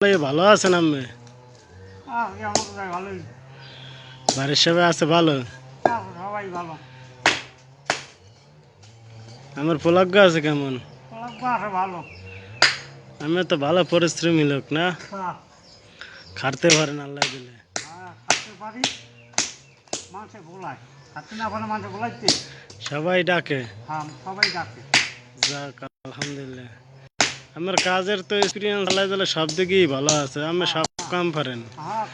ভালো আছেন আমি বাড়ির সবাই আছে ভালো? আমার পোলাগ্য আছে কেমন? আমি তো ভালো পরিশ্রমী লোক না? খাটতে পারেন আল্লাহ দিলে। পারি না মাংসে গোলাইতে সবাই ডাকে। হ্যাঁ সবাই ডাকে। যাক আলহামদুলিল্লাহ। আমার কাজের তো এক্সপিরিয়েন্স আল্লাহ দিলে সব দিকেই ভালো আছে আমি সব কাম পারেন। হ্যাঁ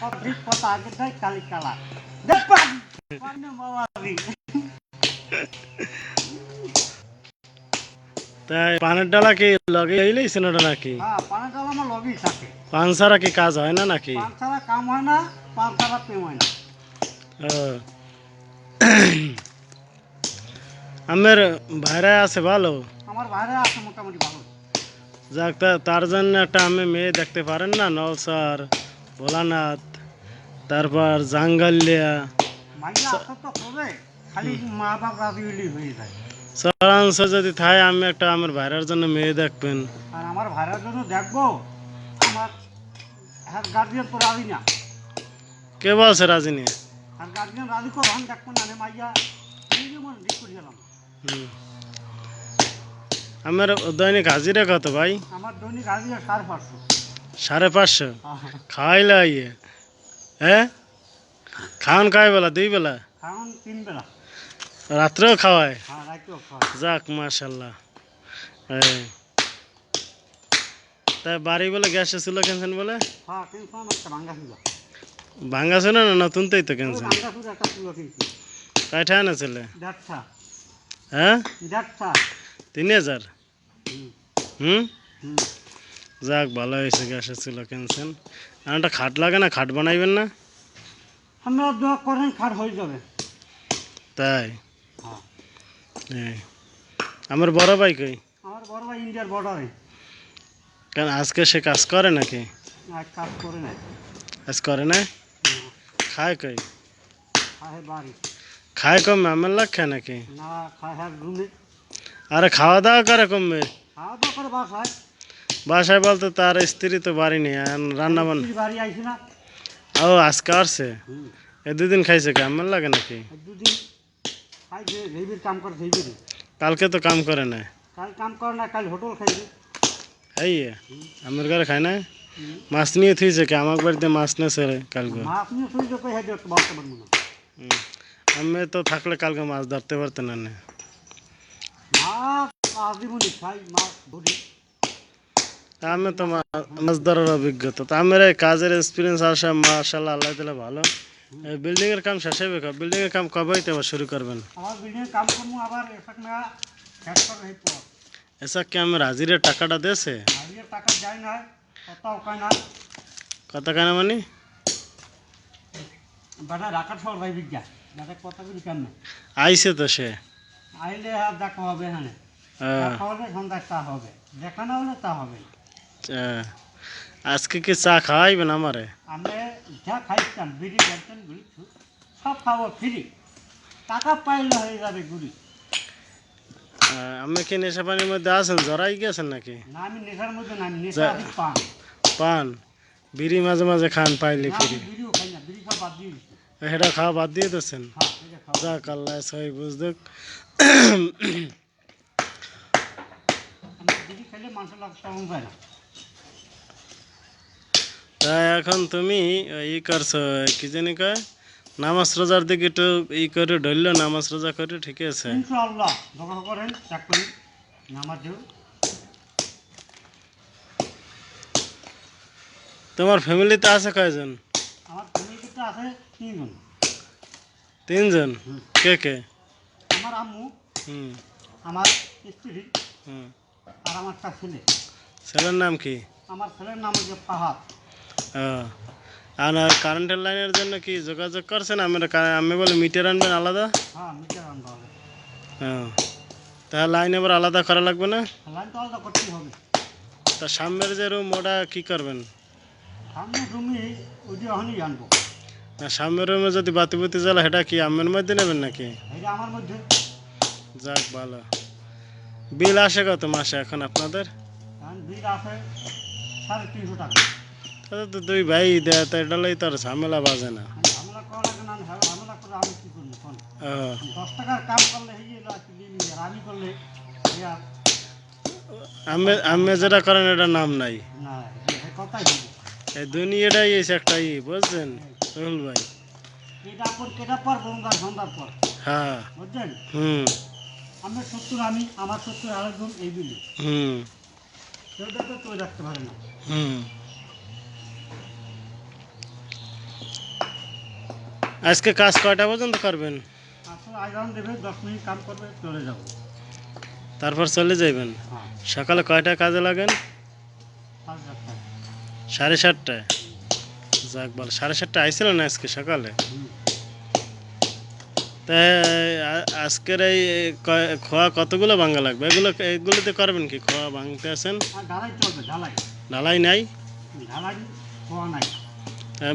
তাই পানের ডালা কি লগে আইলেইছেন ওটা নাকি পানি আমার লগেই থাকে। পান ছাড়া কি কাজ হয় না নাকি? পান ছাড়া কাম হয় না পান ছাড়া প্রেম হয় না। ও। আমার ভাইরা আছে ভালো? আমার বাইরে আছে মোটামুটি ভালো। যাক তার জন্য একটা আমি মেয়ে দেখতে পারেন না নলসার ভোলানাথ তারপর জাঙ্গালিয়া। চরাংশ যদি থাকে আমি একটা আমার ভাইরার জন্য মেয়ে দেখবেন। আর আমার ভাইরার জন্য দেখব আমার হ্যাঁ গার্জিয়ান তো রাজি না। কে বলছে রাজিনী আর গার্জিয়ান রাজি করো না মাইয়া হুম। আমার দৈনিক হাজিরা কত ভাই? আমার দৈনিক হাজিরা সাড়ে পাঁচশো। সাড়ে পাঁচশো? হ্যাঁ, খাইলে ইয়ে। হ্যাঁ? খাওয়ান খাই বেলা? দুই বেলা? কারণ তিন বেলা। রাত্রেও খাওয়ায়? হ্যাঁ যাক মাশাল্লাহ এই। তাই বাড়ি বলে গ্যাস ছিল কেনছেন বলে? হ্যাঁ ভাঙ্গা ছিল না নতুনতেই তো ওই কেনছেন? ভাঙ্গা ছিল ছিল কিন্তু কয় টাকা না ছেলে হ্যাঁ? তিন হাজার? হুম? যাক ভালো হয়েছে গ্যাস ছিল কেনছেন আর একটা খাট লাগে না খাট বানাইবেন না? আপনারা দোয়া করেন খার হয়ে যাবে। তাই? হ্যাঁ। আমার বড় ভাই কই? আমার বড় ভাই ইন্ডিয়ার বর্ডারে কেন আজকে সে কাজ করে নাকি? কাজ করে নাই। কাজ করে না খায় কই? খায় বাড়ি। খায় কম আমার লাগ খায় নাকি? না খায় রুমে। আরে খাওয়া দাওয়া করে কমবে বাসায় বলতে তার স্ত্রী তো বাড়ি নেই রান্না বান্না ও আজকে আসছে? এ দুদিন খাইছে কি? আমার লাগে নাকি? খাই কালকে তো কাম করে না কাম করে না কাল হোটেল খাইবে এই আমার ঘরে খায় না মাছ নিয়ে থুইছে কি? আমার বাড়িতে মাছ না সেরে কালকে। আমি তো থাকলে কালকে মাছ ধরতে পারতেন না। ধরি আমি তো মাছ ধরার অভিজ্ঞতা। তো আমার এই কাজের এক্সপিরিয়েন্স আসা মাশাল্লাহ আল্লাহ দিলে ভালো। বিল্ডিং এর কাম শেষ হবে বিল্ডিং এর কাম কবে হইতে শুরু করবেন? আমার কি আমার হাজিরের টাকাটা দেছে মানে? কথা আইছে তো সে। আইলে আর দেখা হবে এখানে। চা হবে। দেখা হলে তা হবে। আজকে কি চা খাওয়াইবেন আমারে? আমি যা খাইতাম বিড়ি বেতন গুলি সব খাব ফ্রি। টাকা পাইলে হয়ে যাবে গুড়ি। আমি কি নেশা পানির মধ্যে আছেন? জড়াই গেছেন নাকি? না আমি নেশার মধ্যে না আমি নেশা পান। পান। বিড়ি মাঝে মাঝে খান পাইলে ফিরি। খাওয়া বাদ দিয়ে সেটা খাওয়া বাদ দিয়ে দিচ্ছেন হ্যাঁ যাক আল্লাহ সহি বুঝদুক। আমি বিড়ি খাইলে মানুষের লোক শ্রম না। তা এখন তুমি ই করছ কি জানি কয় নামাজ রোজার দিকে একটু ই করে ধরলো নামাজ রোজা করে ঠিক আছে। ইনশাআল্লাহ করেন নামাজ তোমার ফ্যামিলিতে আছে কয়জন? আমার ফ্যামিলিতে আছে তিনজন। তিনজন? কে কে? আমার আম্মু হুম। আমার স্ত্রী। হুম। আর আমার একটা ছেলে। ছেলের নাম কি? আমার ছেলের নাম হচ্ছে ফাহাদ। আর কারেন্টের লাইনের জন্য কি যোগাযোগ করছেন? আমি আমি বলে মিটার আনবেন আলাদা? হ্যাঁ মিটার আনতে হবে। ও। তাহলে লাইন এবার আলাদা করা লাগবে না? লাইন তো আলাদা করতেই হবে। তা সামনের যে রুম ওটা কি করবেন? সামনে তুমি ওই যে ওখানেই আনব। না সামনের রুমে যদি বাতি বুতি জ্বালা সেটা কি আমের মধ্যে নেবেন নাকি? এটা আমার মধ্যে। যাক ভালো। বিল আসে কত মাসে এখন আপনাদের? তাহলে তো দুই ভাই দেয় তো এটা লই তোর ঝামেলা বাজে না। আমি যেটা করেন এটা নাম নাই। এই দুনিয়াটাই এসে একটা ই বুঝছেন? রুহুল ভাই। হ্যাঁ। হুম। আমার আমি আমার আরেকজন এই হুম। কেউ দেখতে কেউ রাখতে পারে না। হুম। আজকে কাজ কয়টা পর্যন্ত করবেন? দেবে দশ মিনিট কাম করবে চলে যাব। তারপর চলে যাইবেন? হ্যাঁ। সকালে কয়টায় কাজে লাগেন? সাড়ে সাতটায়। যাক বল সাড়ে সাতটা আইছিল না আজকে সকালে? তাই আজকের এই খোয়া কতগুলো ভাঙা লাগবে? এগুলো এগুলোতে করবেন কি? খোয়া ভাঙতে আর ঢালাই নাই?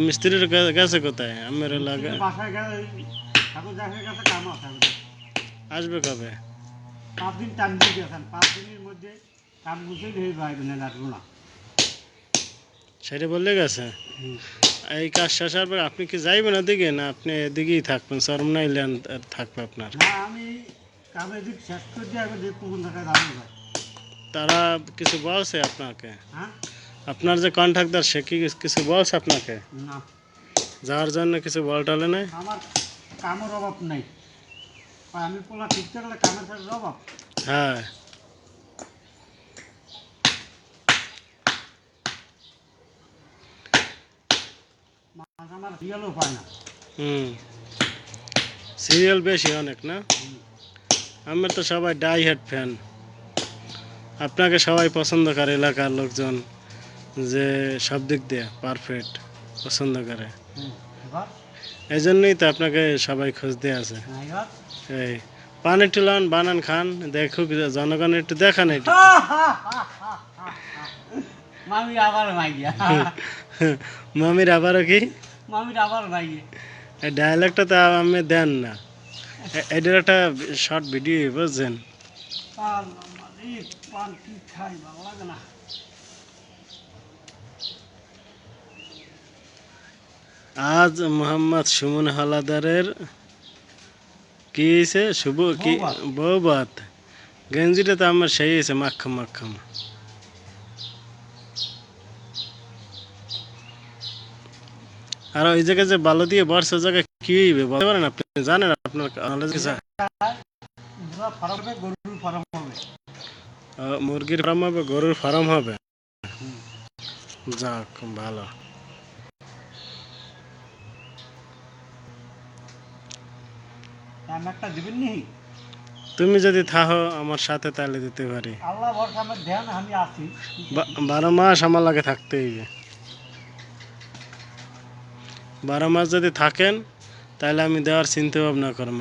মিস্ত্রির গেছে কোথায়? আমার লাগে আসবে কবে? পাঁচ দিন টাইম দিয়ে পাঁচ দিনের মধ্যে কাম যাবে না সেটা বললে গেছে। এই কাজ শেষ হওয়ার পর আপনি কি যাইবেন ওদিকে না আপনি এদিকেই থাকবেন? সরমনাই ল্যান্ড থাকবে আপনার? আমি কামের দিক শেষ করে দিয়ে আমি কোন জায়গায় দাঁড়িয়ে যায়। তারা কিছু বলছে আপনাকে? হ্যাঁ? আপনার যে কন্ট্রাক্টর সে কি কিছু বলছে আপনাকে? যাওয়ার জন্য কিছু বল টলে নাই? আমার কামের অভাব নেই। আমি পোলা ঠিক থাকলে কামের অভাব? হ্যাঁ। আমার রিয়ালও পায় না। হুম। সিরিয়াল বেশি অনেক না? আমার তো সবাই ডাই হেড ফ্যান আপনাকে সবাই পছন্দ করে এলাকার লোকজন যে সব দিক দিয়ে পারফেক্ট পছন্দ করে। এই জন্যই তো আপনাকে সবাই খোঁজ দিয়ে আছে। হ্যাঁ, এই পানি টুলান বানান খান দেখুক জনগণ একটু দেখান একটু মামির আবারও কি? মামির আবার মাইয়া এই ডায়ালগটা তো আমি দেন না। এটার একটা শর্ট ভিডিও বুঝছেন? খাই ভালো লাগে না। আজ মোহাম্মদ সুমন হালাদারের কি হয়েছে শুভ কি। বৌবাত গেঞ্জিটা তো আমার সেই হয়েছে মাক্ষম মাক্ষম আর ওই জায়গায় যে বালু দিয়ে বর্ষা জায়গায় কি হইবে? বলতে পারেন আপনি জানেন আপনার knowledge আছে? মুরগির ফার্ম হবে গরুর ফার্ম হবে। যাক ভালো। তুমি যদি থাহো আমার সাথে তাহলে দিতে পারি। বারো মাস আমার লাগে থাকতে হইবে। বারো মাস যদি থাকেন, তাহলে আমি দেওয়ার চিন্তা ভাবনা করব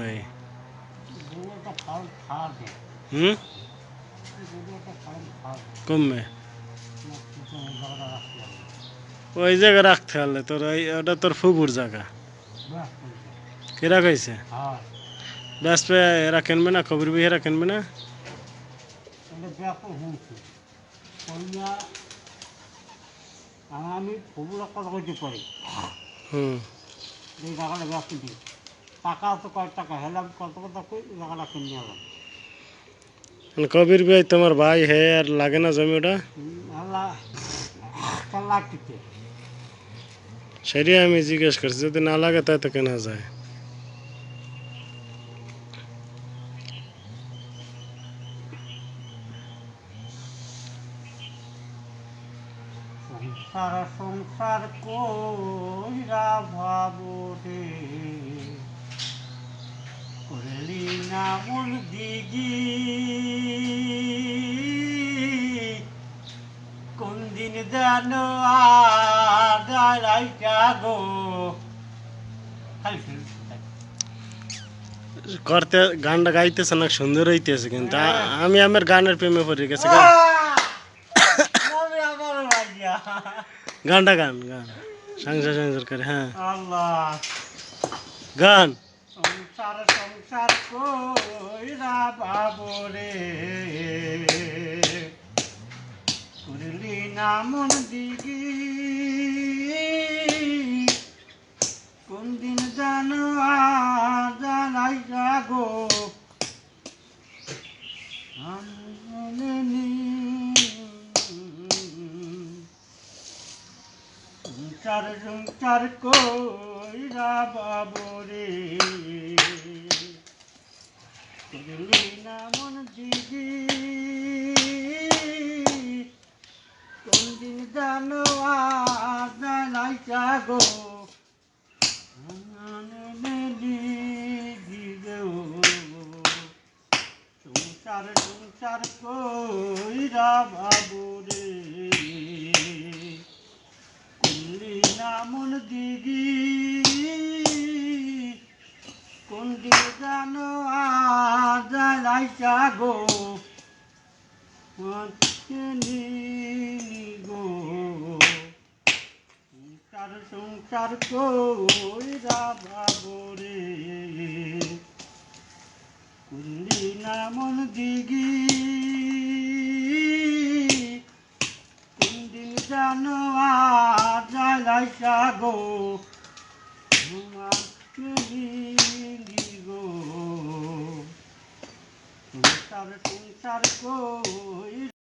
হুম? কমবে ওই জায়গা রাখতে হলে তোর ওই, ওটা তোর ফুপুর জায়গা। কেরা কইছে? ব্যাস এরা কিনবে না, কবির বিহেরা কিনবে না? আমি ফুলগুলো কথা কইতে পারি। এই জায়গাটা ব্যস্ত দিই টাকা তো কয় টাকা হেলে আমি কত কথা কই এই জায়গাটা কিনে আলাম মানে কবির বিয়ে তোমার ভাই হে আর লাগে না জমি ওটা? আল্লাহ চার লাখ টিকে সেটাই আমি জিজ্ঞেস করছি যদি না লাগে তাই তো কেনা যায়। সংসার সংসার কইরা ভাবরে করলি না মন দিগি কোন দিন যেন আড়াইটা গো খালি শুধু শুধাই। করতে গানটা গাইতেছে না সুন্দর হইতেছে কিন্তু আ- আমি আমার গানের প্রেমে পড়ে গেছে গান মনে আমার ভাইয়া গানটা গান গান সংসার সংসার করে হ্যাঁ আল্লাহ গান সংসার সংসার কইরা বাবরে করলি না মন দিগি সংসার সংসার কইরা বাবরে করলি না মন দিদি কোন দিন জানো আজ লাইচা গো সংসার সংসার কইরা বাবরে কুল্লি দিদি কোন দিন জানো আজ লাইচা গো? গো। সংসার সংসার কইরা বাবরে। কুল্লি নামন দিগি